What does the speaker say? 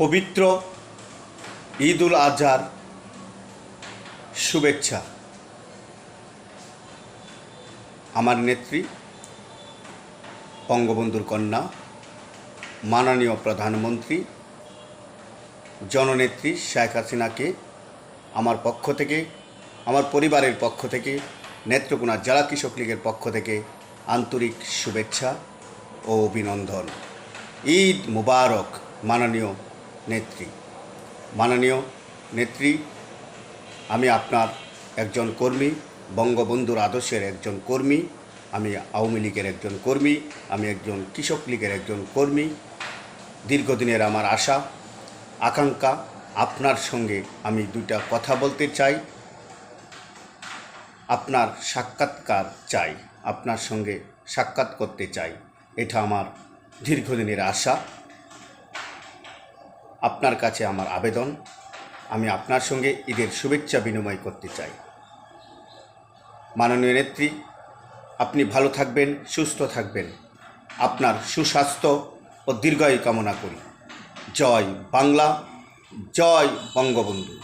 পবিত্র ঈদ উল আজহার শুভেচ্ছা। আমার নেত্রী, বঙ্গবন্ধুর কন্যা, মাননীয় প্রধানমন্ত্রী, জননেত্রী শেখ হাসিনাকে আমার পক্ষ থেকে, আমার পরিবারের পক্ষ থেকে, নেত্রকোনা জেলা কৃষক লীগের পক্ষ থেকে আন্তরিক শুভেচ্ছা ও অভিনন্দন। ঈদ মুবারক, মাননীয় নেত্রী। মাননীয় নেত্রী, আমি আপনার একজন কর্মী, বঙ্গবন্ধুর আদর্শের একজন কর্মী, আমি আওয়ামী লীগের একজন কর্মী, আমি একজন কৃষক লীগের একজন কর্মী। দীর্ঘদিনের আমার আশা, আকাঙ্ক্ষা, আপনার সঙ্গে আমি দুইটা কথা বলতে চাই। আপনার সাক্ষাৎকার চাই, আপনার সঙ্গে সাক্ষাৎ করতে চাই, এটা আমার দীর্ঘদিনের আশা। আপনার কাছে আমার আবেদন। আমি আপনার সঙ্গে ঈদের শুভেচ্ছা বিনিময় করতে চাই। মাননীয় নেত্রী, আপনি ভালো থাকবেন, সুস্থ থাকবেন। আপনার সুস্বাস্থ্য ও দীর্ঘায়ু কামনা করি। জয় বাংলা, জয় বঙ্গবন্ধু।